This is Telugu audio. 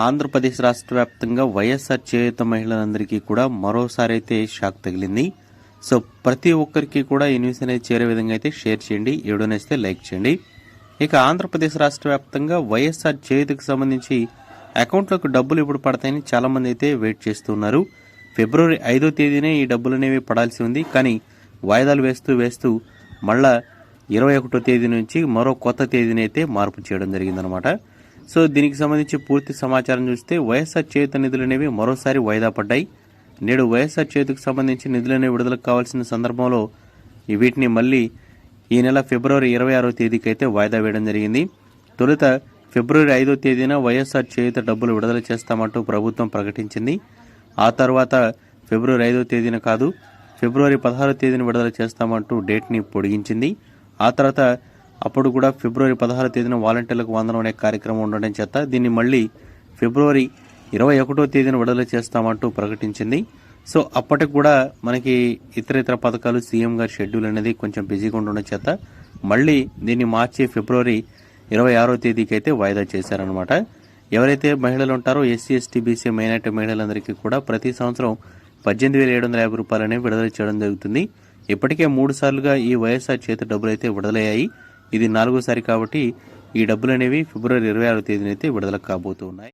ఆంధ్రప్రదేశ్ రాష్ట్ర వ్యాప్తంగా వైఎస్ఆర్ చేయుత మహిళలందరికీ కూడా మరోసారి అయితే షాక్ తగిలింది. సో ప్రతి ఒక్కరికి కూడా ఈ న్యూస్ అనేది చేరే విధంగా అయితే షేర్ చేయండి. ఎవడనేస్తే లైక్ చేయండి. ఇక ఆంధ్రప్రదేశ్ రాష్ట్ర వ్యాప్తంగా వైఎస్ఆర్ చేయుతకు సంబంధించి అకౌంట్లకు డబ్బులు ఇప్పుడు పడతాయని చాలామంది అయితే వెయిట్ చేస్తున్నారు. ఫిబ్రవరి ఐదో తేదీనే ఈ డబ్బులు అనేవి పడాల్సి ఉంది. కానీ వాయిదాలు వేస్తూ వేస్తూ మళ్ళా ఇరవై ఒకటో తేదీ నుంచి మరో కొత్త తేదీని అయితే మార్పు చేయడం జరిగిందనమాట సో దీనికి సంబంధించి పూర్తి సమాచారం చూస్తే వైఎస్ఆర్ చేయుత నిధులు అనేవి మరోసారి వాయిదా పడ్డాయి. నేడు వైఎస్ఆర్ చేతికి సంబంధించి నిధులనే విడుదలకు కావాల్సిన సందర్భంలో వీటిని మళ్ళీ ఈ నెల ఫిబ్రవరి ఇరవై ఆరో తేదీకి అయితే వాయిదా వేయడం జరిగింది. తొలుత ఫిబ్రవరి ఐదో తేదీన వైఎస్ఆర్ చేయుత డబ్బులు విడుదల చేస్తామంటూ ప్రభుత్వం ప్రకటించింది. ఆ తర్వాత ఫిబ్రవరి ఐదో తేదీన కాదు ఫిబ్రవరి పదహారో తేదీన విడుదల చేస్తామంటూ డేట్ని పొడిగించింది. ఆ తర్వాత అప్పుడు కూడా ఫిబ్రవరి పదహారు తేదీన వాలంటీర్లకు వందనం అనే కార్యక్రమం ఉండడం చేత దీన్ని మళ్ళీ ఫిబ్రవరి ఇరవై ఒకటో తేదీన విడుదల చేస్తామంటూ ప్రకటించింది. సో అప్పటికి కూడా మనకి ఇతర ఇతర పథకాలు సీఎం గారి షెడ్యూల్ అనేది కొంచెం బిజీగా ఉండడం చేత మళ్ళీ దీన్ని మార్చి ఫిబ్రవరి ఇరవై ఆరో తేదీకి అయితే వాయిదా చేశారనమాట ఎవరైతే మహిళలు ఉంటారో ఎస్సీ ఎస్టీ బీసీ మైనార్టీ మహిళలందరికీ కూడా ప్రతి సంవత్సరం పద్దెనిమిది వేల ఏడు వందల యాభై రూపాయలనే విడుదల చేయడం జరుగుతుంది. ఇప్పటికే మూడు సార్లుగా ఈ వైఎస్ఆర్ చేతి డబ్బులు అయితే విడుదలయ్యాయి. ఇది నాలుగోసారి కాబట్టి ఈ డబ్బులు అనేవి ఫిబ్రవరి ఇరవై ఆరో తేదీన అయితే విడుదల కాబోతున్నాయి.